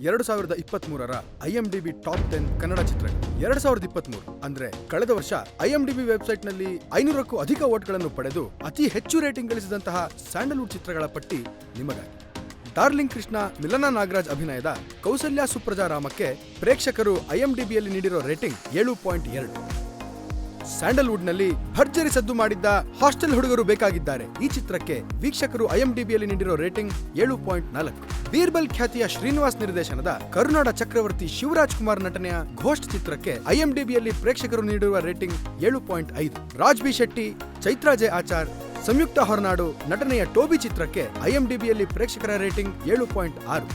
ಎರಡು ಸಾವಿರದ ಇಪ್ಪತ್ತ್ ಮೂರರ ಬಿ ಟಾಪ್ ಟೆನ್ ಕನ್ನಡ ಚಿತ್ರಗಳು ಎರಡು ಸಾವಿರದ ಇಪ್ಪತ್ತ್ ಅಂದ್ರೆ ಕಳೆದ ವರ್ಷ ಐಎಂಡಿಬಿ ವೆಬ್ಸೈಟ್ನಲ್ಲಿ ಐನೂರಕ್ಕೂ ಅಧಿಕ ಓಟ್ಗಳನ್ನು ಪಡೆದು ಅತಿ ಹೆಚ್ಚು ರೇಟಿಂಗ್ ಗಳಿಸಿದಂತಹ ಸ್ಯಾಂಡಲ್ವುಡ್ ಚಿತ್ರಗಳ ಪಟ್ಟಿ ನಿಮಗಾಗಿ. ಡಾರ್ಲಿಂಗ್ ಕೃಷ್ಣ, ಮಿಲನಾ ನಾಗರಾಜ್ ಅಭಿನಯದ ಕೌಸಲ್ಯ ಸುಪ್ರಜಾ ರಾಮಕ್ಕೆ ಪ್ರೇಕ್ಷಕರು ಐಎಂಡಿಬಿಯಲ್ಲಿ ನೀಡಿರೋ ರೇಟಿಂಗ್ ಏಳು ಪಾಯಿಂಟ್ ಎರಡು. ಸ್ಯಾಂಡಲ್ವುಡ್ನಲ್ಲಿ ಭರ್ಜರಿ ಸದ್ದು ಮಾಡಿದ್ದ ಹಾಸ್ಟೆಲ್ ಹುಡುಗರು ಬೇಕಾಗಿದ್ದಾರೆ. ಈ ಚಿತ್ರಕ್ಕೆ ವೀಕ್ಷಕರು ಐಎಂಡಿಬಿಯಲ್ಲಿ ನೀಡಿರೋ ರೇಟಿಂಗ್ ಏಳು ಪಾಯಿಂಟ್ ನಾಲ್ಕು. ಬೀರ್ಬಲ್ ಖ್ಯಾತಿಯ ಶ್ರೀನಿವಾಸ್ ನಿರ್ದೇಶನದ ಕರುನಾಡ ಚಕ್ರವರ್ತಿ ಶಿವರಾಜ್ ಕುಮಾರ್ ನಟನೆಯ ಘೋಸ್ಟ್ ಚಿತ್ರಕ್ಕೆ ಐಎಂಡಿಬಿಯಲ್ಲಿ ಪ್ರೇಕ್ಷಕರು ನೀಡಿರುವ ರೇಟಿಂಗ್ ಏಳು ಪಾಯಿಂಟ್ ಐದು. ರಾಜ್ ಬಿ ಶೆಟ್ಟಿ, ಚೈತ್ರಾ ಜೆ ಆಚಾರ್, ಸಂಯುಕ್ತ ಹೊರನಾಡು ನಟನೆಯ ಟೋಬಿ ಚಿತ್ರಕ್ಕೆ ಐಎಂಡಿಬಿಯಲ್ಲಿ ಪ್ರೇಕ್ಷಕರ ರೇಟಿಂಗ್ ಏಳು ಪಾಯಿಂಟ್ ಆರು.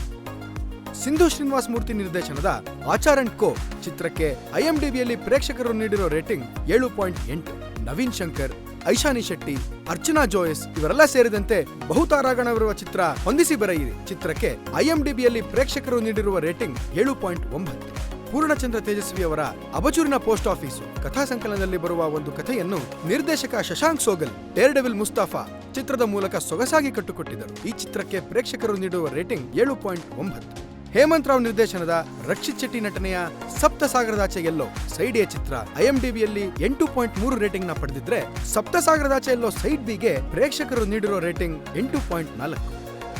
ಸಿಂಧು ಶ್ರೀನಿವಾಸ್ ಮೂರ್ತಿ ನಿರ್ದೇಶನದ ಆಚಾರ್ ಅಂಡ್ ಕೋ ಚಿತ್ರಕ್ಕೆ ಐಎಂಡಿಬಿಯಲ್ಲಿ ಪ್ರೇಕ್ಷಕರು ನೀಡಿರೋ ರೇಟಿಂಗ್ ಏಳು ಪಾಯಿಂಟ್ ಎಂಟು. ನವೀನ್ ಶಂಕರ್ ಐಶಾನಿ ಶೆಟ್ಟಿ, ಅರ್ಚನಾ ಜೋಯಸ್ ಇವರೆಲ್ಲ ಸೇರಿದಂತೆ ಬಹುತಾರಾಗಣವಿರುವ ಚಿತ್ರ ಹೊಂದಿಸಿ ಬರೆಯಿರಿ. ಚಿತ್ರಕ್ಕೆ ಐಎಂಡಿಬಿಯಲ್ಲಿ ಪ್ರೇಕ್ಷಕರು ನೀಡಿರುವ ರೇಟಿಂಗ್ ಏಳು ಪಾಯಿಂಟ್ ಒಂಬತ್ತು. ಪೂರ್ಣಚಂದ್ರ ತೇಜಸ್ವಿ ಅವರ ಅಬಚೂರಿನ ಪೋಸ್ಟ್ ಆಫೀಸು ಕಥಾ ಸಂಕಲನದಲ್ಲಿ ಬರುವ ಒಂದು ಕಥೆಯನ್ನು ನಿರ್ದೇಶಕ ಶಶಾಂಕ್ ಸೋಗಲ್ ಡೇರ್ ಡೆವಿಲ್ ಮುಸ್ತಾಫಾ ಚಿತ್ರದ ಮೂಲಕ ಸೊಗಸಾಗಿ ಕಟ್ಟುಕೊಟ್ಟಿದ್ದರು. ಈ ಚಿತ್ರಕ್ಕೆ ಪ್ರೇಕ್ಷಕರು ನೀಡುವ ರೇಟಿಂಗ್ ಏಳು ಪಾಯಿಂಟ್ ಒಂಬತ್ತು. ಹೇಮಂತ್ ರಾವ್ ನಿರ್ದೇಶನದ ರಕ್ಷಿತ್ ಶೆಟ್ಟಿ ನಟನೆಯ ಸಪ್ತಸಾಗರದಾಚೆ ಎಲ್ಲೋ ಸೈಡ್ ಎ ಚಿತ್ರ ಐಎಂಡಿಬಿಯಲ್ಲಿ ಎಂಟು ಪಾಯಿಂಟ್ ಮೂರು ರೇಟಿಂಗ್ನ ಪಡೆದಿದ್ರೆ ಸಪ್ತಸಾಗರದಾಚೆ ಎಲ್ಲೋ ಸೈಡ್ ಬಿಗೆ ಪ್ರೇಕ್ಷಕರು ನೀಡಿರೋ ರೇಟಿಂಗ್ ಎಂಟು ಪಾಯಿಂಟ್ ನಾಲ್ಕು.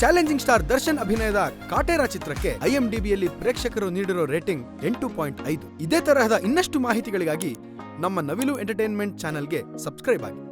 ಚಾಲೆಂಜಿಂಗ್ ಸ್ಟಾರ್ ದರ್ಶನ್ ಅಭಿನಯದ ಕಾಟೇರಾ ಚಿತ್ರಕ್ಕೆ ಐಎಂಡಿಬಿಯಲ್ಲಿ ಪ್ರೇಕ್ಷಕರು ನೀಡಿರೋ ರೇಟಿಂಗ್ ಎಂಟು ಪಾಯಿಂಟ್ ಐದು. ಇದೇ ತರಹದ ಇನ್ನಷ್ಟು ಮಾಹಿತಿಗಳಿಗಾಗಿ ನಮ್ಮ ನವಿಲು ಎಂಟರ್ಟೈನ್ಮೆಂಟ್ ಚಾನೆಲ್ಗೆ ಸಬ್ಸ್ಕ್ರೈಬ್ ಆಗಿ.